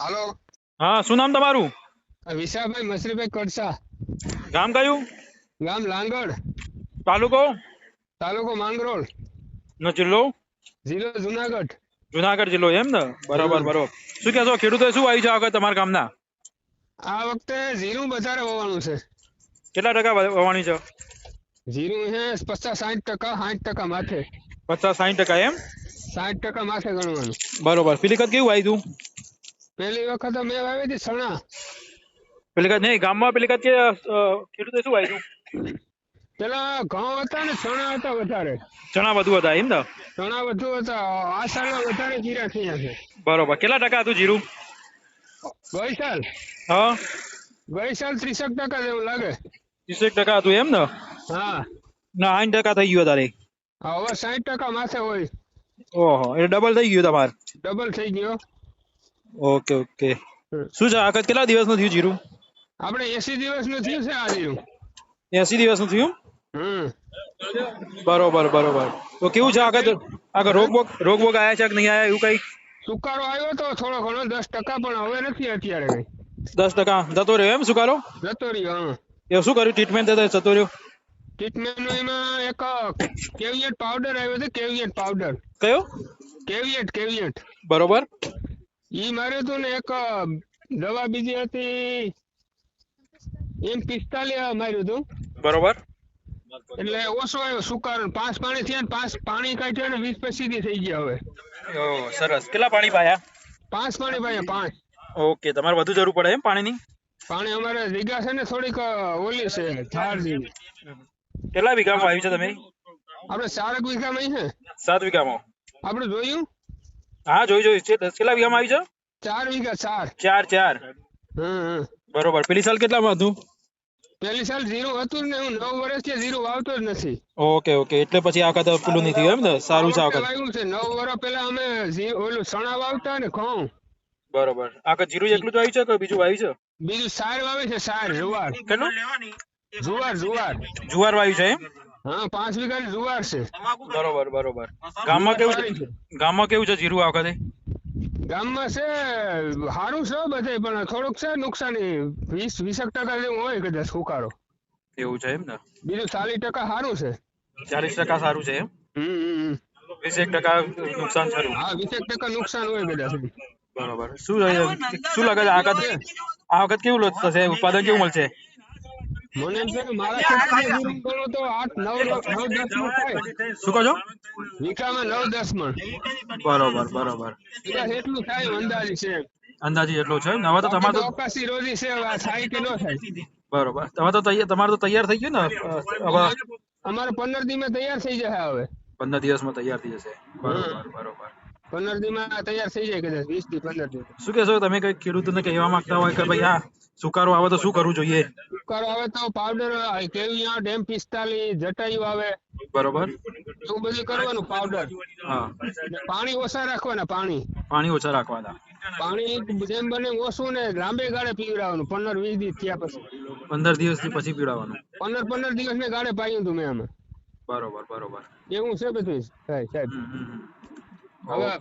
હાલો. હા શું નામ તમારું? વિશાભાઈ મસરીભાઈ કડસા. ગામ કયું? ગામ લાંગડ તાલુકો? તાલુકો માંગરોળ. નો જિલ્લો? જિલ્લો જુનાગઢ. જુનાગઢ જિલ્લો એમ ને? બરોબર. બરોબર. શું કહેશો ખેડૂતો શું આવ્યું છે આગળ તમારા ગામના? આ વખતે જીરું વધારે હોવાનું છે. કેટલા ટકા વવાણી છે? જીરું છે પચાસ સાઠ ટકા સાઠ ટકા માથે. પચાસ સાઠ ટકા એમ? સાઠ ટકા માથે ગણવાનું. બરોબર. પિલિકત કેવું આવ્યું તું? પેલી વખત મેં વાવી હતી સણા. પેલી વખત નહીં ગામમાં પેલી વખત કે ખેડૂતો શું આવ્યું પેલા ઘઉં હતા ને ચણા હતા વધારે. ચણા વધુ હતા એમ ને ચણા વધુ હતા આ સાલમાં વધારે જીરા થયા છે. બરોબર કેટલા ટકા હતું જીરું? ગઈ સાલ હા? ગઈ સાલ ત્રીસેક ટકા જેવું લાગે. ત્રીસેક ટકા હતું એમ ને? હા. ના આઠ ટકા થઈ ગયું તારે હા, હવે સાઠ ટકા માથે હોય. ઓહો એટલે ડબલ થઈ ગયું તમારે. ડબલ થઈ ગયો. Okay okay. શું છે આખત કેટલા દિવસનું થયું જીરું? આપણે એસી દિવસનું થયું છે આ જીરું. એસી દિવસનું થયું? હમ. બરોબર બરોબર. તો કેવું છે? આગળ આગળ રોગ બોગ રોગ બોગ આયા છે કે નહીં આયા? એવું કઈ? સુકારો આવ્યો તો થોડો ઘણો દસ ટકા પણ હવે નથી અત્યારે કઈ. દસ ટકા. જતો રહ્યો એમ સુકારો? જતો રહ્યો હા. એ શું કર્યું? ટ્રીટમેન્ટ જતો રહ્યો? ટ્રીટમેન્ટનું એમાં એક કેવિયટ પાવડર આવ્યો છે કેવિયટ પાવડર કયો? કેવિયટ કેવિયટ. બરોબર. ઈ માર્યું હતું ને એક દવા બીજી હતી. એમ પિસ્તાલીસ માર્યું હતું. બરોબર. એટલે ઓછો આવ્યો સુકાર. પાંચ પાણી થયા ને પાંચ પાણી કાઢ્યા ને વીસ પછી થઈ ગયા હવે. ઓ સરસ. કેટલા પાણી પાયા? પાંચ પાણી પાયા પાંચ. ઓકે તમારે વધુ જરૂર પડે એમ પાણીની? પાણી અમારે વીઘા છે ને થોડીક ઓલી છે ધાર જેવી. કેટલા વીઘામાં આવ્યું છે તમે? આપણે ચારક વીઘામાં છે. સાત વીઘામાં. આપણે જોયું? હા જોઈ જોઈ. છે કેટલા વીઘામાં આવ્યું ચાર વીઘા ચાર. ચાર ચાર. બરોબર. પેલી સાલ કેટલામાં હતું? પેલી સાલ ઝીરો હતું ને. હું નવ વર્ષથી ઝીરો વાવતો જ નથી. Okay okay. એટલે પછી આ વખત પેલું નહીં થયું એમ ને? સારું છે આ વખત. છે. નવ વર્ષ પહેલા અમે ઓલું સણા વાવતા ને ઘઉં. બરોબર. આ વખત જીરું એકલું જ આવ્યું છે કે બીજું આવ્યું છે? બીજું સાર વાવે છે સાર જુવાર. કેટલું? જુવાર જુવાર. જુવાર વાવ્યું છે એમ? હા પાંચ વીઘાની જુવાર છે. બરોબર બરોબર. ગામમાં કેવું છે? ગામમાં કેવું છે જીરું આ વખતે? ગામમાં છે સારું છે બધે પણ થોડુંક છે નુકસાની. વીસ વીસેક ટકા જેવું હોય કદાચ સુકારો એવું છે એમ ને? બીજું ચાલીસ ટકા સારું છે. ચાલીસ ટકા સારું છે એમ? હમ હમ હમ. વીસ એક ટકા નુકસાન સારું હા વીસેક ટકા નુકસાન હોય કદાચ બરોબર. શું શું લાગે છે? આ વખત આ વખત કેવું થશે? ઉત્પાદન કેવું મળશે? મને એમ છે કે મારા ગણો તો આઠ નવ નવ દસ મણ થાય. શું કહો છો? વીઘામાં નવ દસ મણ બરોબર બરોબર. એટલું થાય અંદાજી છે. અંદાજી એટલું છે? હવે તો તમારે તો અવકાશી રોજી છે થાય કે ન થાય. બરોબર. હવે તો તૈયાર તમારે તો તૈયાર થઈ ગયું ને? હવે અમારે પંદર દિવસમાં તૈયાર થઈ જશે હવે. પંદર દિવસમાં તૈયાર થઈ જશે. બરોબર બરોબર. પંદર દિવસમાં તૈયાર થઈ જાય કદાચ વીસથી પંદર દિવસ. શું કહેશો? તમે કઈ ખેડૂતોને કહેવા માંગતા હોય કે ભાઈ આ સુકારો આવે તો શું કરવું જોઈએ? સુકારો આવે તો પાવડર કેવિયા ડેમ પિસ્તાલીસ જટાયુ આવે. બરોબર. એવું બધું કરવાનું પાવડર પાણી ઓછા રાખવાના પાણી. પાણી ઓછા રાખવાના. પાણી જેમ બને ઓછું ને લાંબે ગાળે પીવડાવવાનું પંદર વીસ દિવસ થયા પછી. પંદર દિવસથી પછી પીવડાવવાનું. પંદર પંદર દિવસ ને ગાળે પાયું હતું મેં અમે બરોબર બરોબર. એવું છે બધું? સાહેબ સાહેબ હમ, હમ, હમ. હવે